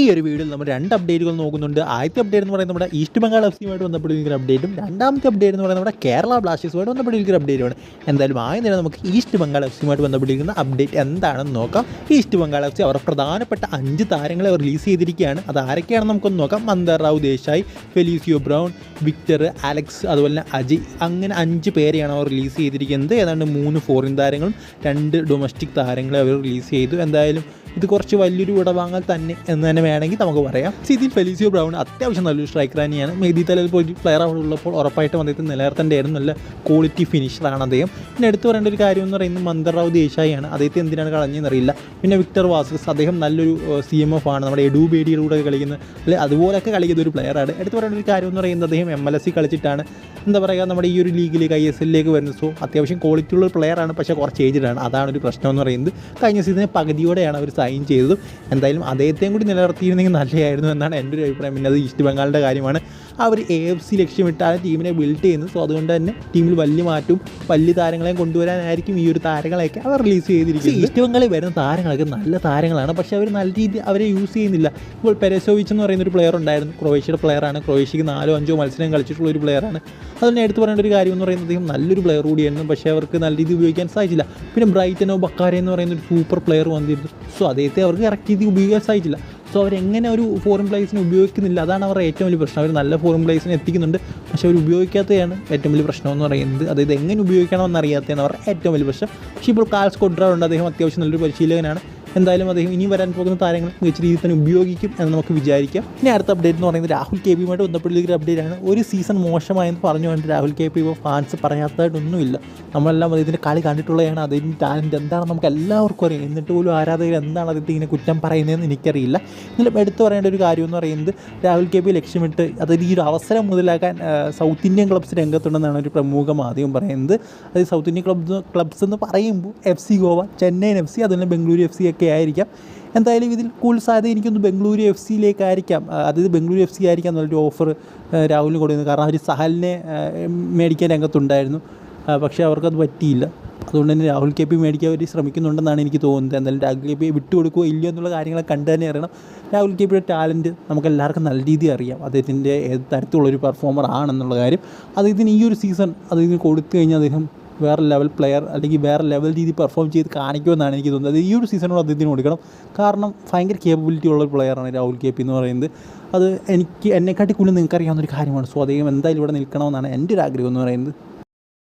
ഈ ഒരു വീഡിയോയിൽ നമ്മൾ രണ്ട് അപ്ഡേറ്റുകൾ നോക്കുന്നുണ്ട്. ആദ്യത്തെ അപ്ഡേറ്റ് എന്ന് പറയുന്നത് നമ്മുടെ ഈസ്റ്റ് ബംഗാൾ എഫ് സിയുമായിട്ട് ബന്ധപ്പെട്ടിരിക്കുന്ന അപ്ഡേറ്റും രണ്ടാമത്തെ അപ്ഡേറ്റ് എന്ന് പറയുന്നത് നമ്മുടെ കേരള ബ്ലാസ്റ്റേഴ്സുമായിട്ട് ബന്ധപ്പെട്ടിരിക്കുന്ന അപ്ഡേറ്റുമാണ് എന്തായാലും ആദ്യം തന്നെ നമുക്ക് ഈസ്റ്റ് ബംഗാൾ എഫ് സിയുമായിട്ട് ബന്ധപ്പെട്ടിരിക്കുന്ന അപ്ഡേറ്റ് എന്താണെന്ന് നോക്കാം. ഈസ്റ്റ് ബംഗാൾ എഫ് സി അവർ പ്രധാനപ്പെട്ട അഞ്ച് താരങ്ങളെ റിലീസ് ചെയ്തിരിക്കുകയാണ്. അത് ആരൊക്കെയാണെന്ന് നമുക്കൊന്ന് നോക്കാം. Mandar Rao Desai Felicio Brown Victor Alex അതുപോലെ തന്നെ അജയ് അങ്ങനെ അഞ്ച് പേരെയാണ് അവർ റിലീസ് ചെയ്തിരിക്കുന്നത്. ഏതാണ്ട് മൂന്ന് ഫോറിൻ താരങ്ങളും രണ്ട് ഡൊമസ്റ്റിക് താരങ്ങളെ അവർ റിലീസ് ചെയ്തു. എന്തായാലും ഇത് കുറച്ച് വലിയൊരു ഇടവാങ്ങൽ തന്നെ എന്ന് തന്നെ വേണമെങ്കിൽ നമുക്ക് പറയാം. ഇതിൽ ഫെലിസിയോ ബ്രൗൺ അത്യാവശ്യം നല്ലൊരു സ്ട്രൈക്കർ തന്നെയാണ്. മെഹദി തലയിൽ പോയി പ്ലെയർ അവിടെ ഉള്ളപ്പോൾ ഉറപ്പായിട്ടും അദ്ദേഹത്തിന് നിലനിർത്തേണ്ടതായിരുന്നു നല്ല ക്വാളിറ്റി ഫിനിഷറാണ് അദ്ദേഹം. പിന്നെ എടുത്തു പറയേണ്ട ഒരു കാര്യം എന്ന് പറയുന്നത് മന്ദറാവ് ദേശായിയാണ്. അദ്ദേഹത്തെ എന്തിനാണ് കളഞ്ഞെന്നറിയില്ല പിന്നെ വിക്ടർ വാസസ് അദ്ദേഹം നല്ലൊരു സി എം എഫ് ആണ്. നമ്മുടെ എഡു ബേഡിയുടെ കൂടെ കളിക്കുന്ന അല്ലെ അതുപോലെയൊക്കെ കളിക്കുന്ന ഒരു പ്ലെയറാണ് എടുത്തു പറയേണ്ട ഒരു കാര്യം എന്ന് പറയുന്നത് അദ്ദേഹം എം എൽ എസ് സി കളിച്ചിട്ടാണ്. എന്താ പറയുക നമ്മുടെ ഈ ഒരു ലീഗിലേക്ക് ഐ എസ് എല്ലിലേക്ക് വരുന്നത്. സോ അത്യാവശ്യം ക്വാളിറ്റി ഉള്ള ഒരു പ്ലെയറാണ് പക്ഷേ കുറച്ച് ഏജ്ഡാണ് അതാണ് ഒരു പ്രശ്നം എന്ന് പറയുന്നത്. കഴിഞ്ഞ സീസണിൽ പകുതിയോടെയാണ് അവർ സൈൻ ചെയ്തു. എന്തായാലും അദ്ദേഹത്തെയും കൂടി നിലനിർത്തിയിരുന്നെങ്കിൽ നല്ലതായിരുന്നു എന്നാണ് എന്റെ ഒരു അഭിപ്രായം. പിന്നെ അത് ഈസ്റ്റ് ബംഗാളിന്റെ കാര്യമാണ്. അവർ എ എഫ് സി ലക്ഷ്യമിട്ടാണ് ടീമിനെ ബിൽഡ് ചെയ്യുന്നത്. സോ അതുകൊണ്ട് തന്നെ ടീമിൽ വലിയ മാറ്റവും വലിയ താരങ്ങളെയും കൊണ്ടുവരാനായിരിക്കും ഈ ഒരു താരങ്ങളെയൊക്കെ അവർ റിലീസ് ചെയ്തിരിക്കുന്നത്. ഈസ്റ്റ് ബംഗാളിൽ വരുന്ന താരങ്ങളൊക്കെ നല്ല താരങ്ങളാണ്. പക്ഷേ അവർ നല്ല രീതി അവരെ യൂസ് ചെയ്യുന്നില്ല. ഇപ്പോൾ പെരസോവിച്ച് എന്ന് പറയുന്ന ഒരു പ്ലെയർ ഉണ്ടായിരുന്നു. ക്രൊയേഷ്യയുടെ പ്ലെയറാണ് ക്രൊയേഷ്യക്ക് നാലോ അഞ്ചോ മത്സരം കളിച്ചിട്ടുള്ള ഒരു പ്ലെയറാണ് അതിനെ എടുത്തു പറയേണ്ട ഒരു കാര്യം എന്ന് പറയുന്നത് അദ്ദേഹം നല്ലൊരു പ്ലെയർ കൂടിയായിരുന്നു. പക്ഷേ അവർക്ക് നല്ല രീതി ഉപയോഗിക്കാൻ സാധിച്ചില്ല. പിന്നെ ബ്രൈറ്റനോ ബക്കാരെ എന്ന് പറയുന്ന ഒരു സൂപ്പർ പ്ലെയർ വന്നിരുന്നു. സോ അദ്ദേഹത്തെ അവർക്ക് കറക്റ്റ് രീതിയിൽ ഉപയോഗിക്കാൻ സാധിച്ചില്ല. സോ അവരെങ്ങനെ ഒരു ഫോറിൻ പ്ലേസിനെ ഉപയോഗിക്കുന്നില്ല? അതാണ് അവരുടെ ഏറ്റവും വലിയ പ്രശ്നം. അവർ നല്ല ഫോറിൻ പ്ലേസിനെ എത്തിക്കുന്നുണ്ട്. പക്ഷേ അവർ ഉപയോഗിക്കാത്തതാണ് ഏറ്റവും വലിയ പ്രശ്നം എന്ന് പറയുന്നത്. അതായത് എങ്ങനെ ഉപയോഗിക്കണമെന്ന് അറിയാത്തതാണ് അവരുടെ ഏറ്റവും വലിയ പ്രശ്നം. പക്ഷേ ഇപ്പോൾ കാൽസ് കൊണ്ടുവരാറുണ്ട് അദ്ദേഹം അത്യാവശ്യം നല്ലൊരു പരിശീലകനാണ്. എന്തായാലും അദ്ദേഹം ഇനി വരാൻ പോകുന്ന താരങ്ങൾ മികച്ച രീതിയിൽ തന്നെ ഉപയോഗിക്കും എന്ന് നമുക്ക് വിചാരിക്കാം. ഇനി അടുത്ത അപ്ഡേറ്റ് എന്ന് പറയുന്നത് രാഹുൽ കെ പിയുമായിട്ട് ബന്ധപ്പെട്ടിരിക്കുന്ന അപ്ഡേറ്റ് ആണ്. ഒരു സീസൺ മോശമായെന്ന് പറഞ്ഞുകൊണ്ട് രാഹുൽ കെ പി ഇപ്പോൾ ഫാൻസ് പറയാത്തതായിട്ടൊന്നുമില്ല. നമ്മളെല്ലാം അദ്ദേഹത്തിന്റെ കളി കണ്ടിട്ടുള്ളതാണ്. അദ്ദേഹത്തിന്റെ ടാലന്റ് എന്താണെന്ന് നമുക്ക് എല്ലാവർക്കും അറിയാം. എന്നിട്ട് പോലും ആരാധകർ എന്താണ് അദ്ദേഹത്തെ ഇങ്ങനെ കുറ്റം പറയുന്നതെന്ന് എനിക്കറിയില്ല. എന്നാലും എടുത്തു പറയേണ്ട ഒരു കാര്യം എന്ന് പറയുന്നത് രാഹുൽ കെ പി ലക്ഷ്യമിട്ട് അതായത് ഈ ഒരു അവസരം മുതലാക്കാൻ സൗത്ത് ഇന്ത്യൻ ക്ലബ്സ് രംഗത്തുണ്ടെന്നാണ് ഒരു പ്രമുഖ മാധ്യമം പറയുന്നത്. അതായത് സൗത്ത് ഇന്ത്യൻ ക്ലബ്സ് ക്ലബ്സ് എന്ന് പറയുമ്പോൾ F C Goa Chennaiyin F C അതുപോലെ ബംഗളൂരു എഫ് സി ഒക്കെ ആയിരിക്കാം. എന്തായാലും ഇതിൽ കൂടുതൽ സാധ്യത എനിക്കൊന്ന് ബംഗളൂരു എഫ് സിയിലേക്കായിരിക്കാം അതായത് ബംഗളൂരു എഫ് സി ആയിരിക്കാം നല്ലൊരു ഓഫർ രാഹുലിന് കൊടുക്കുന്നത്. കാരണം അവർ സഹലിനെ മേടിക്കാൻ രംഗത്തുണ്ടായിരുന്നു. പക്ഷേ അവർക്കത് പറ്റിയില്ല. അതുകൊണ്ട് തന്നെ രാഹുൽ കെ പി മേടിക്കാൻ അവർ ശ്രമിക്കുന്നുണ്ടെന്നാണ് എനിക്ക് തോന്നുന്നത്. എന്തായാലും രാഹുൽ കെ പി വിട്ടുകൊടുക്കുകയോ ഇല്ലയോ എന്നുള്ള കാര്യങ്ങളെ കണ്ടു തന്നെ അറിയണം. രാഹുൽ കെ പിയുടെ ടാലന്റ് നമുക്ക് എല്ലാവർക്കും നല്ല രീതിയിൽ അറിയാം. അദ്ദേഹത്തിന്റെ ഏത് തരത്തിലുള്ളൊരു പെർഫോമർ ആണെന്നുള്ള കാര്യം. അദ്ദേഹത്തിന് ഈ ഒരു സീസൺ അദ്ദേഹത്തിന് കൊടുത്തു കഴിഞ്ഞാൽ അദ്ദേഹം വേറെ ലെവൽ പ്ലെയർ അല്ലെങ്കിൽ വേറെ ലെവൽ രീതി പെർഫോം ചെയ്ത് കാണിക്കുമെന്നാണ് എനിക്ക് തോന്നുന്നത്. ഈ ഒരു സീസണോട് അദ്ദേഹത്തിന് കൊടുക്കണം കാരണം ഭയങ്കര കേപ്പബിലിറ്റി ഉള്ള ഒരു പ്ലെയറാണ് രാഹുൽ കെ പി എന്ന് പറയുന്നത്. അത് എനിക്ക് എന്നെക്കാട്ടി കൂടുതൽ നിങ്ങൾക്കറിയാവുന്ന ഒരു കാര്യമാണ്. സോ അദ്ദേഹം എന്തായാലും ഇവിടെ നിൽക്കണമെന്നാണ് എന്റെ ഒരു ആഗ്രഹം എന്ന് പറയുന്നത്.